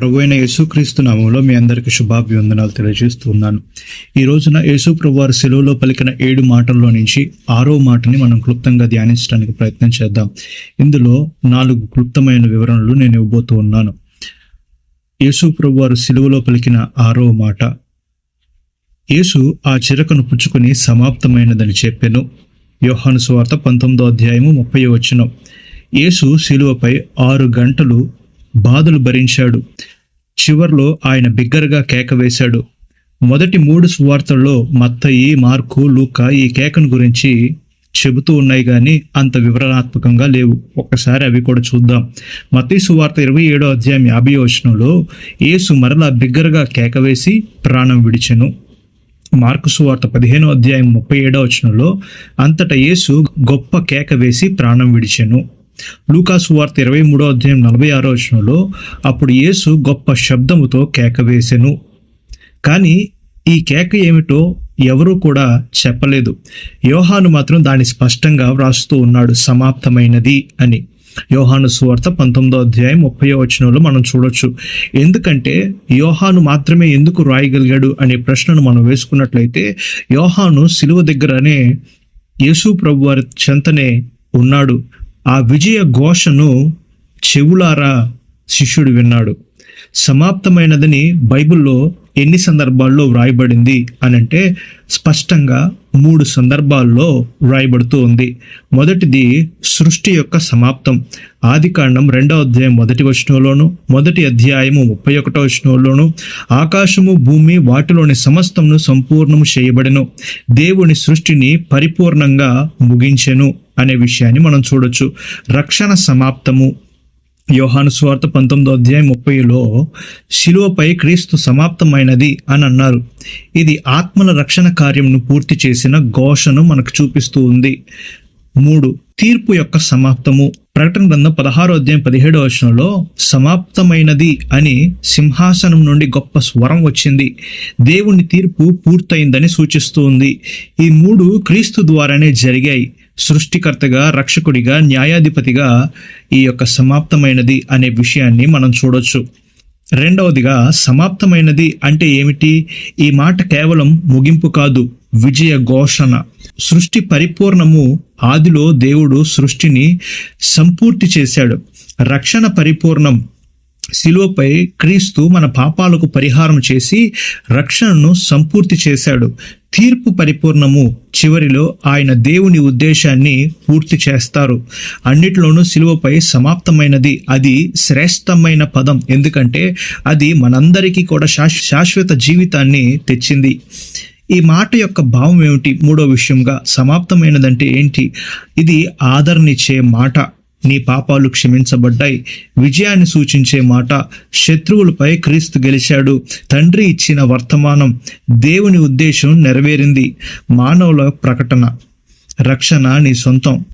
ప్రభు అయిన యేసుక్రీస్తు నామంలో మీ అందరికీ శుభాభివందనాలు తెలియజేస్తున్నాను ఈ రోజున యేసు ప్రభు సెలవులో పలికిన ఏడు మాటల్లో నుంచి ఆరో మాటని మనం క్లుప్తంగా ధ్యానించడానికి ప్రయత్నం చేద్దాం. ఇందులో నాలుగు క్లుప్తమైన వివరణలు నేను ఇవ్వబోతూ ఉన్నాను. యేసు ప్రభు వారు సెలువులో పలికిన ఆరో మాట యేసు ఆ చిరకను పుచ్చుకొని సమాప్తమైనదని చెప్పాను. యోహాను సువార్త పంతొమ్మిదో అధ్యాయము ముప్పై వచ్చిన యేసు శిలువపై ఆరు గంటలు బాధలు భరించాడు. చివర్లో ఆయన బిగ్గరగా కేక వేశాడు. మొదటి మూడు సువార్తల్లో మత్తయి మార్కు లూకా ఈ కేకను గురించి చెబుతూ ఉన్నాయి కానీ అంత వివరణాత్మకంగా లేవు. ఒక్కసారి అవి కూడా చూద్దాం. మత్తయి సువార్త ఇరవై ఏడో అధ్యాయం యాభై వచనంలో యేసు మరలా బిగ్గరగా కేక వేసి ప్రాణం విడిచెను. మార్కు సువార్త పదిహేనో అధ్యాయం ముప్పై ఏడో వచనంలో అంతటా యేసు గొప్ప కేక వేసి ప్రాణం విడిచెను. లూకాసు వార్త ఇరవై మూడో అధ్యాయం నలభై ఆరో వచనంలో అప్పుడు యేసు గొప్ప శబ్దముతో కేక వేసెను. కానీ ఈ కేక ఏమిటో ఎవరూ కూడా చెప్పలేదు. యోహాను మాత్రం దాన్ని స్పష్టంగా వ్రాస్తూ ఉన్నాడు సమాప్తమైనది అని. యోహాను సువార్త పంతొమ్మిదో అధ్యాయం ముప్పై వచనంలో మనం చూడొచ్చు. ఎందుకంటే యోహాను మాత్రమే ఎందుకు రాయగలిగాడు అనే ప్రశ్నను మనం వేసుకున్నట్లయితే యోహాను సిలువ దగ్గరనే యేసు ప్రభు వారి చెంతనే ఉన్నాడు. ఆ విజయ ఘోషను చెవులారా శిష్యుడు విన్నాడు. సమాప్తమైనదని బైబిల్లో ఎన్ని సందర్భాల్లో వ్రాయబడింది అని అంటే స్పష్టంగా మూడు సందర్భాల్లో వ్రాయబడుతూ ఉంది. మొదటిది సృష్టి యొక్క సమాప్తం. ఆది కాండం రెండవ అధ్యాయం మొదటి వచనంలోను మొదటి అధ్యాయము ముప్పై ఒకటో వచనంలోను ఆకాశము భూమి వాటిలోని సమస్తమును సంపూర్ణము చేయబడెను. దేవుని సృష్టిని పరిపూర్ణంగా ముగించెను. అనే విషయాన్ని మనం చూడొచ్చు. రక్షణ సమాప్తము. యోహాను స్వార్థ పంతొమ్మిదో అధ్యాయం ముప్పైలో శిలువపై క్రీస్తు సమాప్తమైనది అని అన్నారు. ఇది ఆత్మల రక్షణ కార్యంను పూర్తి చేసిన ఘోషను మనకు చూపిస్తూ ఉంది. మూడు తీర్పు యొక్క సమాప్తము. ప్రకటన గ్రంథం పదహారో అధ్యాయం పదిహేడో వచనంలో సమాప్తమైనది అని సింహాసనం నుండి గొప్ప స్వరం వచ్చింది. దేవుని తీర్పు పూర్తయిందని సూచిస్తూ ఉంది. ఈ మూడు క్రీస్తు ద్వారానే జరిగాయి. సృష్టికర్తగా రక్షకుడిగా న్యాయాధిపతిగా ఈ యొక్క సమాప్తమైనది అనే విషయాన్ని మనం చూడొచ్చు. రెండవదిగా సమాప్తమైనది అంటే ఏమిటి? ఈ మాట కేవలం ముగింపు కాదు విజయ ఘోషణ. సృష్టి పరిపూర్ణము ఆదిలో దేవుడు సృష్టిని సంపూర్తి చేశాడు. రక్షణ పరిపూర్ణం శిలువపై క్రీస్తు మన పాపాలకు పరిహారం చేసి రక్షణను సంపూర్తి చేశాడు. తీర్పు పరిపూర్ణము చివరిలో ఆయన దేవుని ఉద్దేశాన్ని పూర్తి చేస్తారు. అన్నిటిలోనూ శిలువపై సమాప్తమైనది. అది శ్రేష్టమైన పదం. ఎందుకంటే అది మనందరికీ కూడా శాశ్వత జీవితాన్ని తెచ్చింది. ఈ మాట యొక్క భావం ఏమిటి? మూడో విషయంగా సమాప్తమైనదంటే ఏంటి? ఇది ఆదరణిచ్చే మాట. నీ పాపాలు క్షమించబడ్డాయి. విజయాన్ని సూచించే మాట శత్రువులపై క్రీస్తు గెలిచాడు. తండ్రి ఇచ్చిన వర్తమానం దేవుని ఉద్దేశం నెరవేరింది. మానవుల ప్రకటన. రక్షణ నీ సొంతం.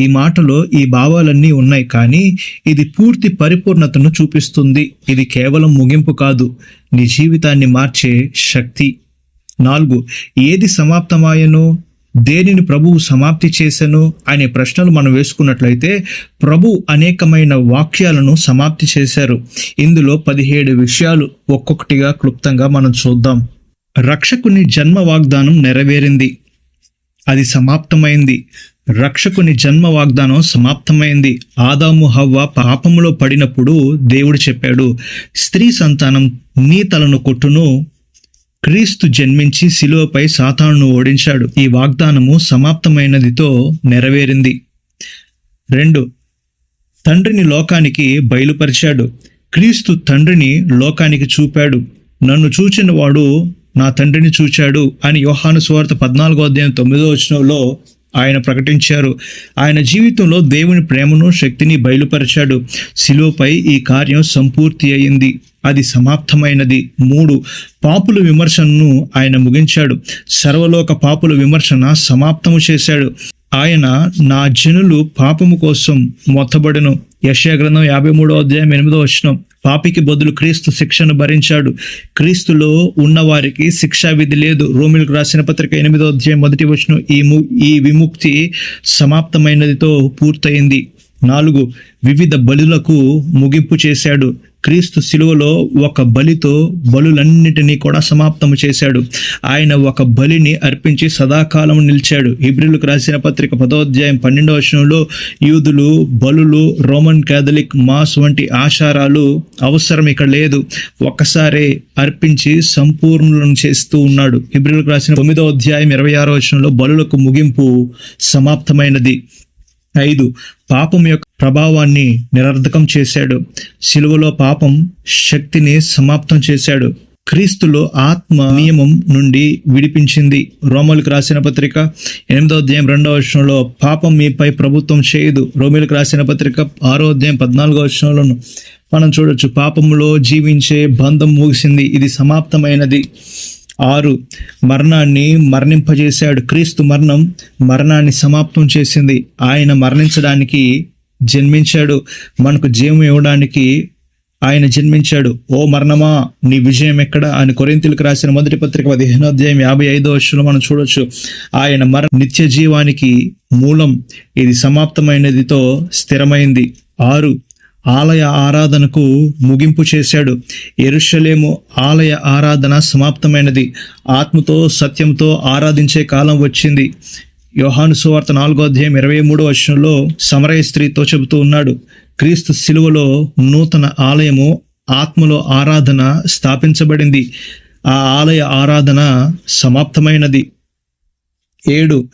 ఈ మాటలో ఈ భావాలన్నీ ఉన్నాయి కానీ ఇది పూర్తి పరిపూర్ణతను చూపిస్తుంది. ఇది కేవలం ముగింపు కాదు. నీ జీవితాన్ని మార్చే శక్తి. నాలుగు. ఏది సమాప్తమాయను? దేనిని ప్రభువు సమాప్తి చేశాను అనే ప్రశ్నలు మనం వేసుకున్నట్లయితే ప్రభు అనేకమైన వాక్యాలను సమాప్తి చేశారు. ఇందులో పదిహేడు విషయాలు ఒక్కొక్కటిగా క్లుప్తంగా మనం చూద్దాం. రక్షకుని జన్మ వాగ్దానం నెరవేరింది. అది సమాప్తమైంది. రక్షకుని జన్మ వాగ్దానం సమాప్తమైంది. ఆదాము హవ్వ పాపములో పడినప్పుడు దేవుడు చెప్పాడు స్త్రీ సంతానం నీ తలను కొట్టును క్రీస్తు జన్మించి శిలువపై సాతానును ఓడించాడు. ఈ వాగ్దానము సమాప్తమైనదితో నెరవేరింది. రెండు. తండ్రిని లోకానికి బయలుపరిచాడు. క్రీస్తు తండ్రిని లోకానికి చూపాడు. నన్ను చూచిన వాడు నా తండ్రిని చూచాడు అని యోహాను స్వార్థ పద్నాలుగో అధ్యాయం తొమ్మిదో వచనంలో ఆయన ప్రకటించారు. ఆయన జీవితంలో దేవుని ప్రేమను శక్తిని బయలుపరిచాడు. శిలువపై ఈ కార్యం సంపూర్తి అయింది. అది సమాప్తమైనది. మూడు పాపుల విమర్శనను ఆయన ముగించాడు. సర్వలోక పాపుల విమర్శన సమాప్తము చేశాడు. ఆయన నా జనులు పాపము కోసం మొత్తబడను. యశాగ్రంథం యాభై మూడో అధ్యాయం ఎనిమిదో వచనం. పాపికి బదులు క్రీస్తు శిక్షను భరించాడు. క్రీస్తులో ఉన్నవారికి శిక్షా విధి లేదు. రోమిలకు రాసిన పత్రిక ఎనిమిదో అధ్యాయం మొదటి వచనం ఈ ము ఈ విముక్తి సమాప్తమైనదితో పూర్తయింది. నాలుగు వివిధ బలులకు ముగింపు చేశాడు. క్రీస్తు శిలువలో ఒక బలితో బలులన్నిటినీ కూడా సమాప్తము చేశాడు. ఆయన ఒక బలిని అర్పించి సదాకాలం నిలిచాడు. హిబ్రిలకు రాసిన పత్రిక పదోధ్యాయం పన్నెండవ వచనంలో యూదులు బలులు రోమన్ క్యాథలిక్ మాస్ వంటి ఆచారాలు అవసరం ఇక్కడ లేదు. ఒక్కసారే అర్పించి సంపూర్ణులను చేస్తూ ఉన్నాడు. హిబ్రిలకు రాసిన తొమ్మిదో అధ్యాయం ఇరవై ఆరో వచనంలో బలులకు ముగింపు సమాప్తమైనది. ఐదు పాపం యొక్క ప్రభావాన్ని నిరర్ధకం చేశాడు. శిలువలో పాపం శక్తిని సమాప్తం చేశాడు. క్రీస్తులో ఆత్మ నియమం నుండి విడిపించింది. రోమలకు రాసిన పత్రిక ఎనిమిదో అధ్యాయం రెండవ వర్షంలో పాపం మీపై ప్రభుత్వం చేయదు. రోమిలకు రాసిన పత్రిక ఆరో అధ్యాయం పద్నాలుగో వచనంలోను మనం చూడొచ్చు పాపములో జీవించే బంధం ముగిసింది. ఇది సమాప్తమైనది. ఆరు మరణాన్ని మరణింపజేశాడు. క్రీస్తు మరణం మరణాన్ని సమాప్తం చేసింది. ఆయన మరణించడానికి జన్మించాడు. మనకు జీవం ఇవ్వడానికి ఆయన జన్మించాడు. ఓ మరణమా నీ విజయం ఎక్కడ? అని కొరింతలకు రాసిన మొదటి పత్రిక పదిహేనో అధ్యాయం యాభై ఐదో వర్షంలో మనం చూడొచ్చు. ఆయన మర నిత్య జీవానికి మూలం ఇది సమాప్తమైనదితో స్థిరమైంది. ఆరు ఆలయ ఆరాధనకు ముగింపు చేశాడు. ఎరుషలేము ఆలయ ఆరాధన సమాప్తమైనది. ఆత్మతో సత్యంతో ఆరాధించే కాలం వచ్చింది. యోహాను సువార్త నాలుగో అధ్యాయం ఇరవై మూడో వర్షంలో సమరయ స్త్రీతో చెబుతూ ఉన్నాడు క్రీస్తు శిలువలో నూతన ఆలయము ఆత్మలో ఆరాధన స్థాపించబడింది. ఆ ఆలయ ఆరాధన సమాప్తమైనది. ఏడు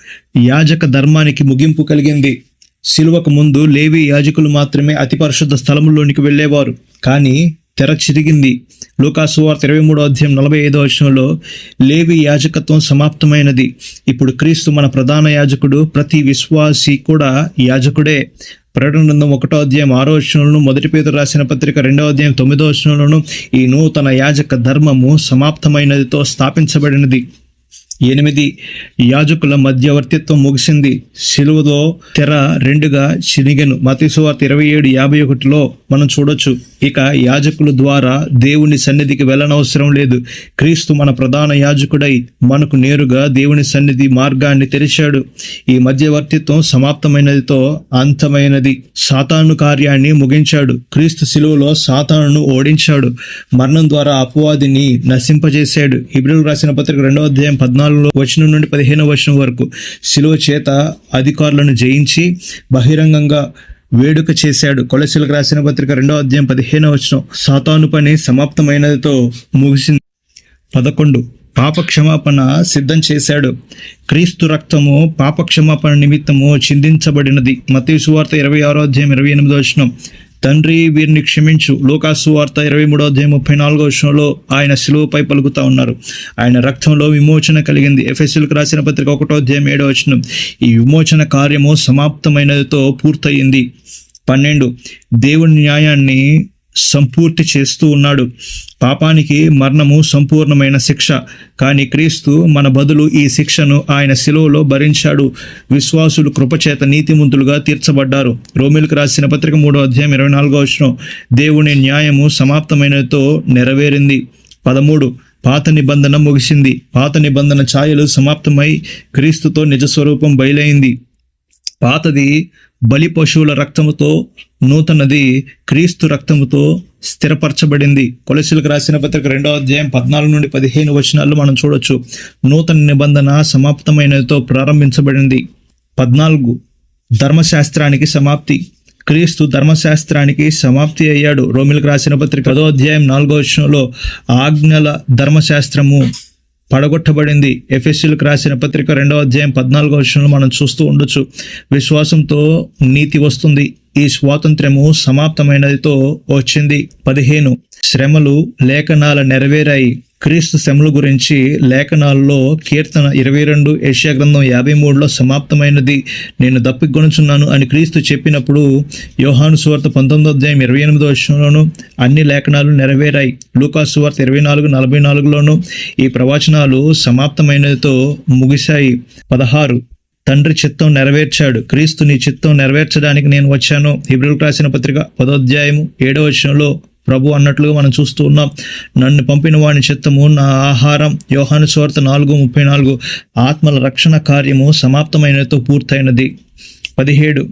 యాజక ధర్మానికి ముగింపు కలిగింది. శిలువకు ముందు లేవి యాజకులు మాత్రమే అతి పరిశుద్ధ స్థలములోనికి వెళ్ళేవారు. కానీ తెర చిరిగింది లూకాసు ఇరవై మూడో అధ్యాయం నలభై ఐదో వచనంలో లేవి యాజకత్వం సమాప్తమైనది. ఇప్పుడు క్రీస్తు మన ప్రధాన యాజకుడు ప్రతి విశ్వాసి కూడా యాజకుడే. ప్రకటన గ్రంథం ఒకటో అధ్యాయం ఆరో వచనంలోను మొదటి పేరు రాసిన పత్రిక రెండో అధ్యాయం తొమ్మిదో వచనంలోను ఈ నూతన యాజక ధర్మము సమాప్తమైనదితో స్థాపించబడినది. ఎనిమిది యాజకుల మధ్యవర్తిత్వం ముగిసింది. శిలువలో తెర రెండుగా చినిగెను మతీసువార్త ఇరవై ఏడు యాభై ఒకటిలో మనం చూడొచ్చు. ఇక యాజకుల ద్వారా దేవుని సన్నిధికి వెళ్ళనవసరం లేదు. క్రీస్తు మన ప్రధాన యాజకుడై మనకు నేరుగా దేవుని సన్నిధి మార్గాన్ని తెరిచాడు. ఈ మధ్యవర్తిత్వం సమాప్తమైనదితో అంతమైనది. సాతాను కార్యాన్ని ముగించాడు. క్రీస్తు శిలువలో సాతానును ఓడించాడు. మరణం ద్వారా అపవాదిని నశింపజేశాడు. ఇబ్రిల్ రాసిన పత్రిక రెండవ అధ్యాయం పద్నాలుగులో వచనం నుండి పదిహేనవ వచనం వరకు శిలువ చేత అధికారులను జయించి బహిరంగంగా వేడుక చేశాడు. కొలసిలకు రాసిన పత్రిక రెండో అధ్యాయం పదిహేనవ వచనం సాతాను పని సమాప్తమైనదితో ముగిసింది. పదకొండు. పాప క్షమాపణ సిద్ధం చేశాడు. క్రీస్తు రక్తము పాప క్షమాపణ నిమిత్తము చిందించబడినది. మతీసు వార్త ఇరవై ఆరో అధ్యాయం ఇరవై ఎనిమిదో వచనం. తండ్రి వీరిని క్షమించు. లోకాసు వార్త ఇరవై మూడో అధ్యాయం ముప్పై నాలుగో విషయంలో ఆయన శిలువపై పలుకుతా ఉన్నారు. ఆయన రక్తంలో విమోచన కలిగింది. ఎఫ్ఎస్ఎల్కి రాసిన పత్రిక ఒకటో అధ్యాయం ఏడో వచనం. ఈ విమోచన కార్యము సమాప్తమైనదితో పూర్తయింది. పన్నెండు. దేవుని న్యాయాన్ని సంపూర్తి చేస్తూ ఉన్నాడు. పాపానికి మరణము సంపూర్ణమైన శిక్ష. కానీ క్రీస్తు మన బదులు ఈ శిక్షను ఆయన శిలువలో భరించాడు. విశ్వాసులు కృపచేత నీతిమంతులుగా తీర్చబడ్డారు. రోమిలకు రాసిన పత్రిక మూడో అధ్యాయం ఇరవై నాలుగో వచ్చిన దేవుని న్యాయము సమాప్తమైనతో నెరవేరింది. పదమూడు పాత నిబంధన ముగిసింది. పాత నిబంధన ఛాయలు సమాప్తమై క్రీస్తుతో నిజస్వరూపం బయలైంది. పాతది బలి పశువుల రక్తముతో నూతనది క్రీస్తు రక్తముతో స్థిరపరచబడింది. కొలసిలకు రాసిన పత్రిక రెండో అధ్యాయం పద్నాలుగు నుండి పదిహేను వచనాలు మనం చూడొచ్చు. నూతన నిబంధన సమాప్తమైనదితో ప్రారంభించబడింది. పద్నాలుగు. ధర్మశాస్త్రానికి సమాప్తి. క్రీస్తు ధర్మశాస్త్రానికి సమాప్తి అయ్యాడు. రోమిలకు రాసిన పత్రిక పదో అధ్యాయం నాలుగో వచనంలో ఆజ్ఞల ధర్మశాస్త్రము. పడగొట్టబడింది. ఎఫ్ఎస్సీలకు రాసిన పత్రిక రెండవ అధ్యాయం పద్నాలుగో విషయంలో మనం చూస్తూ ఉండొచ్చు. విశ్వాసంతో నీతి వస్తుంది. ఈ స్వాతంత్ర్యము సమాప్తమైనదితో వచ్చింది. పదిహేను. శ్రమలు లేఖనాల నెరవేరాయి. క్రీస్తు శ్రమల గురించి లేఖనాల్లో కీర్తన ఇరవై రెండు ఏషియా గ్రంథం యాభై మూడులో సమాప్తమైనది. నేను దప్పిగొనుచున్నాను అని క్రీస్తు చెప్పినప్పుడు యోహాను సువార్త పంతొమ్మిదో అధ్యాయం ఇరవై ఎనిమిదో వర్షంలోనూ అన్ని లేఖనాలు నెరవేరాయి. లూకా సువార్త ఇరవై నాలుగు నలభై నాలుగులోనూ ఈ ప్రవచనాలు సమాప్తమైనదితో ముగిశాయి. పదహారు తండ్రి చిత్తం నెరవేర్చాడు. క్రీస్తు నీ చిత్తం నెరవేర్చడానికి నేను వచ్చాను. హిబ్రిల్ రాసిన పత్రిక పదోధ్యాయము ఏడవ వచనంలో ప్రభు అన్నట్లుగా మనం చూస్తూ ఉన్నాం. నన్ను పంపిన వాని చిత్తము నా ఆహారం యోహాను స్వార్త నాలుగు ముప్పై నాలుగు ఆత్మల రక్షణ కార్యము సమాప్తమైనతో పూర్తయినది. పదిహేడు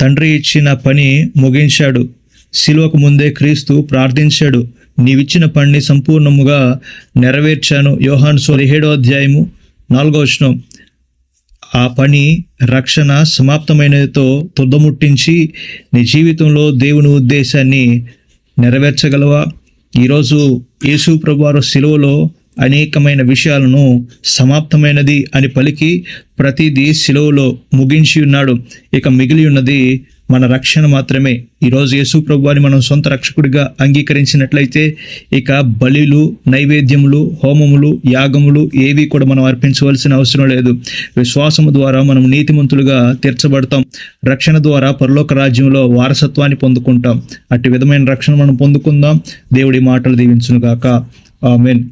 తండ్రి ఇచ్చిన పని ముగించాడు. శిలువకు ముందే క్రీస్తు ప్రార్థించాడు. నీవిచ్చిన పనిని సంపూర్ణముగా నెరవేర్చాను. యోహాను పదిహేడో అధ్యాయము నాలుగో వచనం. ఆ పని రక్షణ సమాప్తమైనదితో తుద్దముట్టించి నీ జీవితంలో దేవుని ఉద్దేశాన్ని నెరవేర్చగలవా? ఈరోజు యేసు ప్రభువారు శిలువలో అనేకమైన విషయాలను సమాప్తమైనది అని పలికి ప్రతిదీ సిలువలో ముగించి ఉన్నాడు. ఇక మిగిలి ఉన్నది మన రక్షణ మాత్రమే. ఈరోజు యేసు ప్రభువాని మనం సొంత రక్షకుడిగా అంగీకరించినట్లయితే ఇక బలిలు నైవేద్యములు హోమములు యాగములు ఏవి కూడా మనం అర్పించవలసిన అవసరం లేదు. విశ్వాసము ద్వారా మనం నీతిమంతులుగా తీర్చబడతాం. రక్షణ ద్వారా పరలోక రాజ్యంలో వారసత్వాన్ని పొందుకుంటాం. అట్టి విధమైన రక్షణ మనం పొందుకుందాం. దేవుడి మాటలు దీవించునుగాక. ఆమెన్.